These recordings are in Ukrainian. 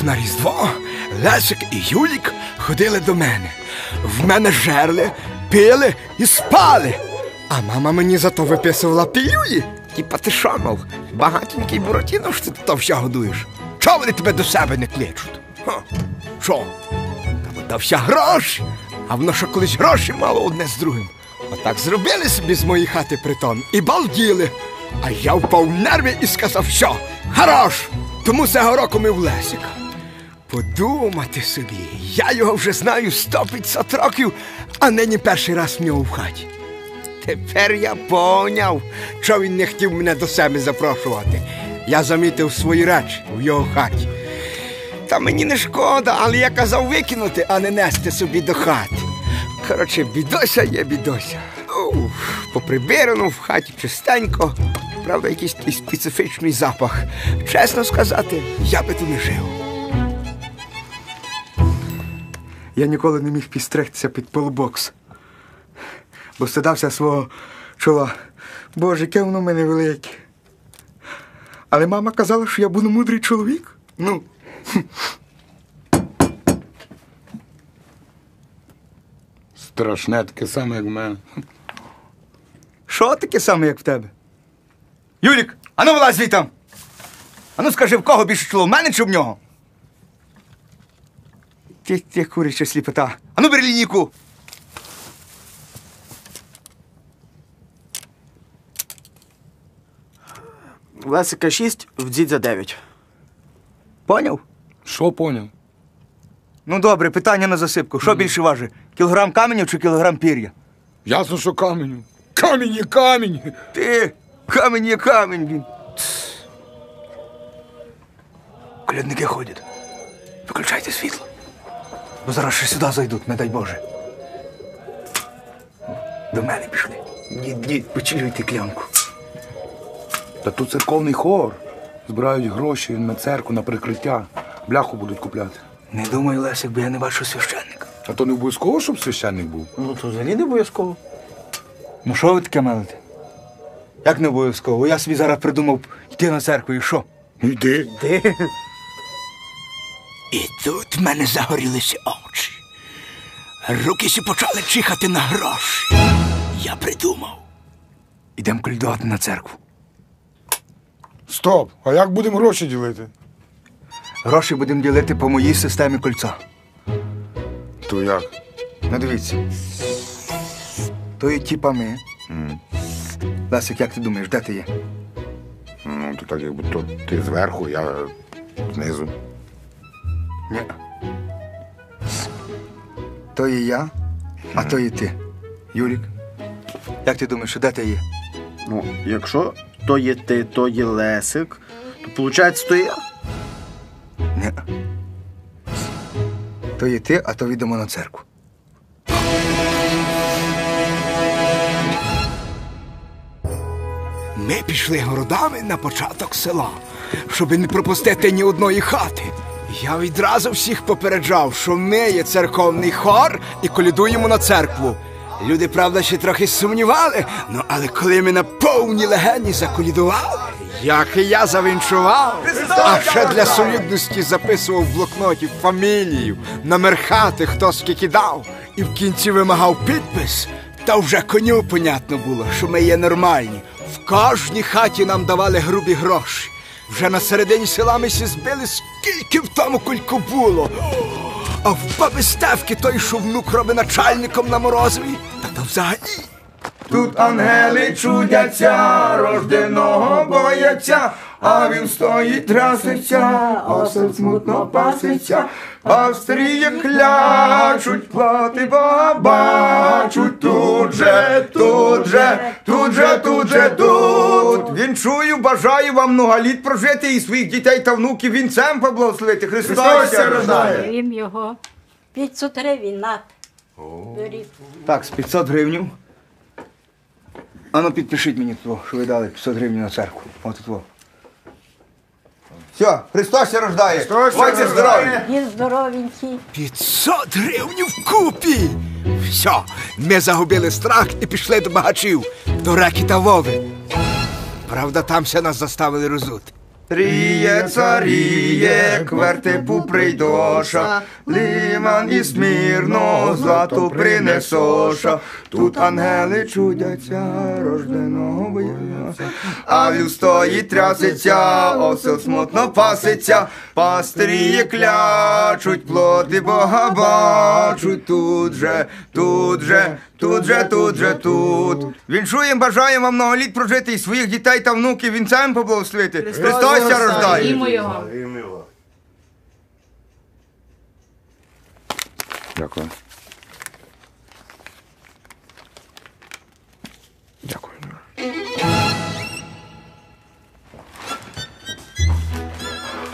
Рік на Різдво Лесик і Юлік ходили до мене. В мене жерли, пили і спали. А мама мені зато виписувала пілюлі. Типа ти що, мов, багатенький Буратіно, що ти то все годуєш? Чого вони тебе до себе не кличуть? Що? Та бо дався гроші, а воно що колись гроші мало одне з другим. Отак зробили собі з моєї хати притон і балділи. А я впав в нерви і сказав, що хорош! Тому цього року ми в Лесика. Подумати собі, я його вже знаю 150 років, а нині перший раз в нього в хаті. Тепер я поняв, що він не хотів мене до себе запрошувати. Я замітив свої речі в його хаті. Та мені не шкода, але я казав викинути, а не нести собі до хати. Коротше, бідося є бідося. Поприбирано в хаті чистенько. Правда, якийсь такий специфічний запах. Чесно сказати, я би тут не жив. Я ніколи не міг підстригтися під полубокс, бо стидався свого чола. Боже, яке воно в мене велике. Але мама казала, що я буду мудрий чоловік. Ну, Страшне таке саме, як в мене. що таке саме, як в тебе? Юлік, ану вилазь звідти! Ану скажи, в кого більше чоло, в мене чи в нього? Ти куряча сліпота. Ану бери лінійку. Лесика 6, в дідя 9. Поняв? Що поняв? Ну добре, питання на засипку. Що більше важить? Кілограм каменю чи кілограм пір'я? Ясно, що каменю. Камінь є камінь. Ти камінь є камінь. Він. Колядники ходять. Виключайте світло. Бо зараз ще сюди зайдуть, не дай Боже. До мене пішли. Дід, дід, почилюйте клянку. Та тут церковний хор. Збирають гроші на церкву, на прикриття. Бляху будуть купляти. Не думаю, Лесик, бо я не бачу священника. А то не обов'язково, щоб священник був. Ну, то взагалі не обов'язково. Ну що ви таке мелите? Як не обов'язково? Я собі зараз придумав йти на церкву і що? Йди. Ти? І тут в мене загорілися очі. Руки сі почали чихати на гроші. Я придумав. Ідемо колядувати на церкву. Стоп! А як будемо гроші ділити? Гроші будемо ділити по моїй системі кольця. То як? Ну дивіться. То є типа ми. Лесик, як ти думаєш, де ти є? Ну, то так якби то ти зверху, я знизу. Ні. То є я, а то є ти. Юрік. Як ти думаєш, де ти є? Ну, якщо то є ти, то є Лесик, то виходить, то я. Ні. То є ти, а то йдемо на церкву. Ми пішли городами на початок села, щоб не пропустити ні одної хати. Я відразу всіх попереджав, що ми є церковний хор і колядуємо на церкву. Люди, правда, ще трохи сумнівали, ну але коли ми на повній легені заколядували, як і я завінчував, а ще для солідності записував в блокноті фамілію, номер хати, хто скільки дав, і в кінці вимагав підпис. Та вже коню понятно було, що ми є нормальні. В кожній хаті нам давали грубі гроші. Вже на середині села ми сі збили, скільки в тому кульку було. А в баби Стевки той, що внук робить начальником на морозові, та то взагалі. Тут ангели чудяться, рожденого бояться, а він стоїть трясеться, осел смутно паситься, Австрії клячуть, плати бачуть, тут же, тут же, тут же, тут же, тут. Вінчую, бажаю вам много літ прожити і своїх дітей та внуків вінцем поблагословити. Христос рождає. Їм його 500 гривень на. Беріть. Так, з 500 гривень. Ану, підпишіть мені то, що ви дали 500 гривень на церкву. От тут. во. Все, Христос ся рождає. Будьте здорові. Він здоровенький. 500 гривень вкупі. Все, ми загубили страх і пішли до багачів, до Реки та Вови. Правда, там ся нас заставили розути. Ріє царіє, к вертепу прийдоша, лиман і смірно злато принесоша. Тут ангели чудяться, рожденого бояться. А вів стоїть трясеться, осел смутно паситься, пастирі клячуть, плоти Бога бачуть тут же, тут же, тут же, тут же, тут. Віншуємо, бажаємо вам многоліт прожити і своїх дітей та внуків вінцем поблагословити. Христос ся рождає. Імо його. Дякую. Дякую.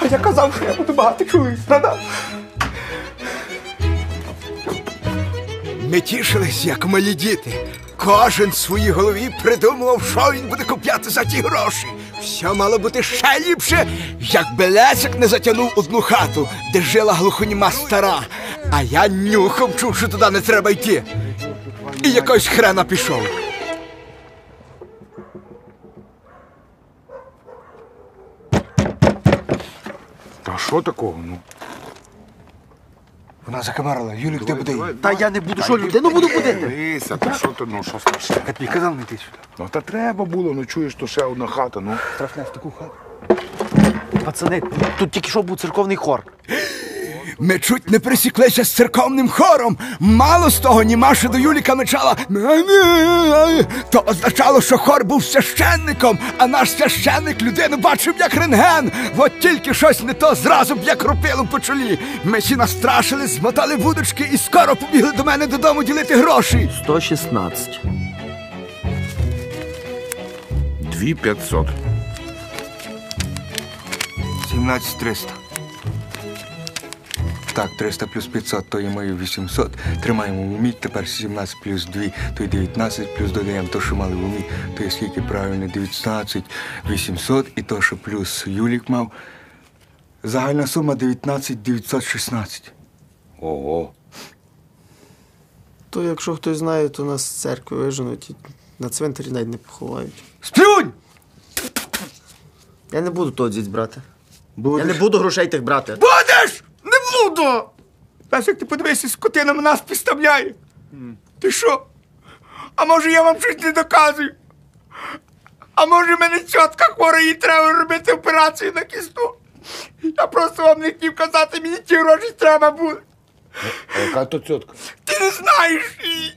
А я казав, що я буду багато чоловік страдав. Ми тішились, як малі діти. Кожен в своїй голові придумував, що він буде купляти за ті гроші. Все мало бути ще ліпше, якби Лесик не затягнув одну хату, де жила глухоніма стара. А я нюхом чув, що туди не треба йти. І якось хрена пішов. Та що такого? Ну? Вона закамарила. Юлік, де буде? Та я не буду, що людину буду будити? Дивися, та що ти, ну що страшне? Я тобі казав не йти сюди. Ну та треба було, ну чуєш, то ще одна хата, ну. Страшне в таку хату. Пацани, тут тільки що був церковний хор. Ми чуть не присіклися з церковним хором. Мало з того, німаша до Юліка мечала. То означало, що хор був священником, а наш священник людину бачив, як рентген. От тільки щось не то зразу б як рупило по чолі. Ми всі настрашили, змотали вудочки і скоро побігли до мене додому ділити гроші. 116. 2500. 17300. Так, 300 плюс 500, то є мої 800. Тримаємо в умі. Тепер 17 плюс 2, то й 19, плюс додаємо то, що мали в умі, то є скільки правильно, 19, 800, і то, що плюс Юлік мав. Загальна сума 19 916. Ого. То якщо хтось знає, то нас з церкви виженуть і на цвинтарі навіть не поховають. Сплюнь! Я не буду того діть брати. Будеш? Я не буду грошей тих брати. Будеш! Не! Знаєш, як ти подивися, скотина нас підставляє. Ти що? А може я вам щось не доказую? А може в мене чітка хвора, їй треба робити операцію на кісту? Я просто вам не хотів казати, мені ті гроші треба буде. А яка то цьотка? Ти не знаєш її.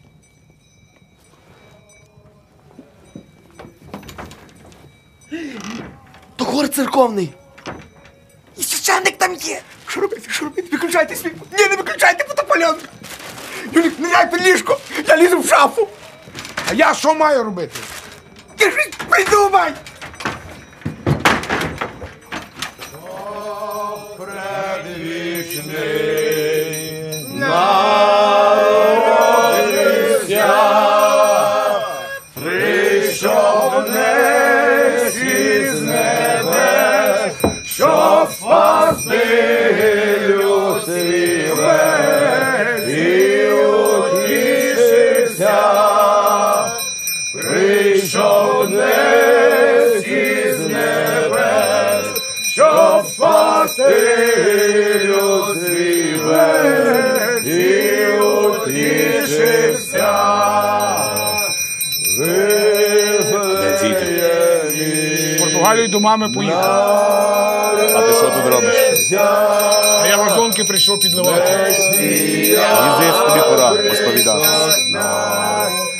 То хор церковний. І священник там є. Що робити? Що робити? Виключайте світло. Ні, не виключайте потопольон! Юлік, не дай під ліжко. Я лізу в шафу. А я що маю робити? Ти ж придумай! В Португалію до мами поїхав. А ти що тут робиш? А я вагонки прийшов підливати. Мені тобі пора розповідати.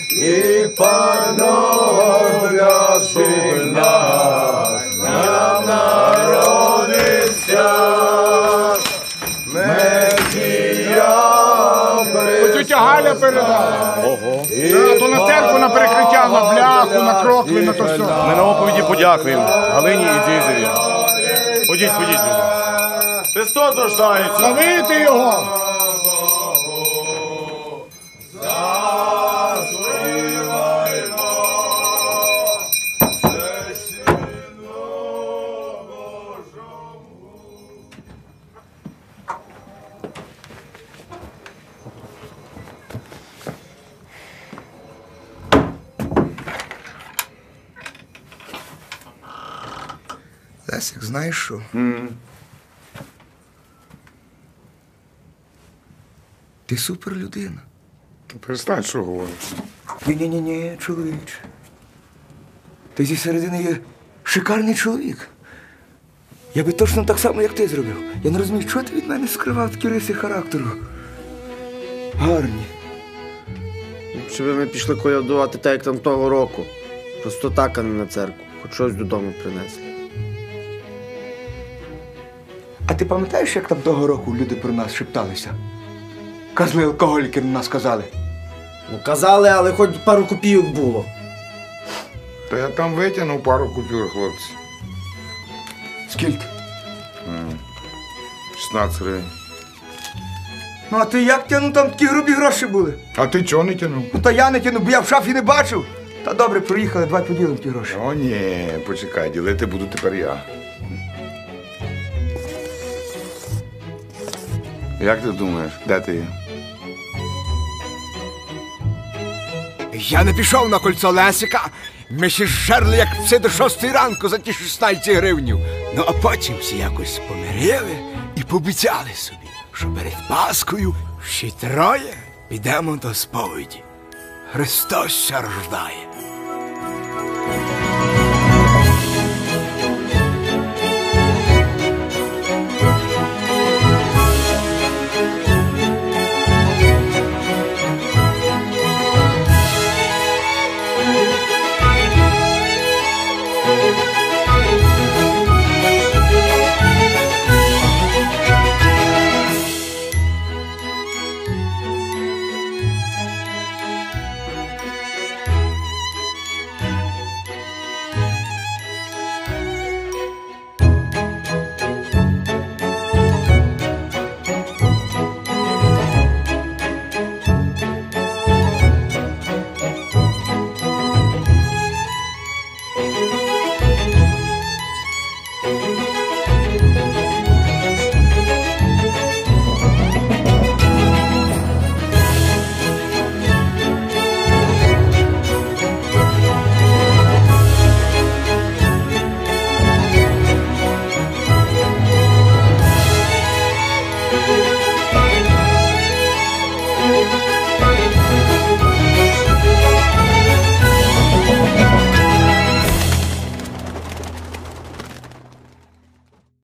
Тетя Галя передала. Ого. то на церкву, на перекриття, на бляху, на крокви, на то все. Ми на оповіді подякуємо Галині і Дізеві. Ходіть, ходіть, люди. Христос рождається. Ловити його. Лесик, знаєш що? Ти супер людина. Перестань, що говориш. Ні-ні-ні, чоловіче. Ти зі середини є шикарний чоловік. Я би точно так само, як ти зробив. Я не розумію, чого ти від мене скривав такі риси характеру. Гарні. Щоб ми пішли колядувати так, як там того року. Просто так, а не на церкву. Хоч щось додому принесли. Ти пам'ятаєш, як там того року люди про нас шепталися? Козли алкоголіки на нас казали. Ну казали, але хоч пару копійок було. Та я там витягнув пару купюр, хлопці. Скільки? 16 гривень. Ну а ти як тянув, там такі грубі гроші були? А ти чого не тянув? Ну та я не тянув, бо я в шафі не бачив. Та добре, приїхали, давай поділимо ті гроші. О, ні, почекай, ділити буду тепер я. Як ти думаєш, де ти є? Я не пішов на кольцо Лесика. Ми ще жерли, як все до шостої ранку за ті 16 гривнів. Ну а потім всі якось помирили і пообіцяли собі, що перед Паскою всі троє підемо до сповіді. Христос рождає.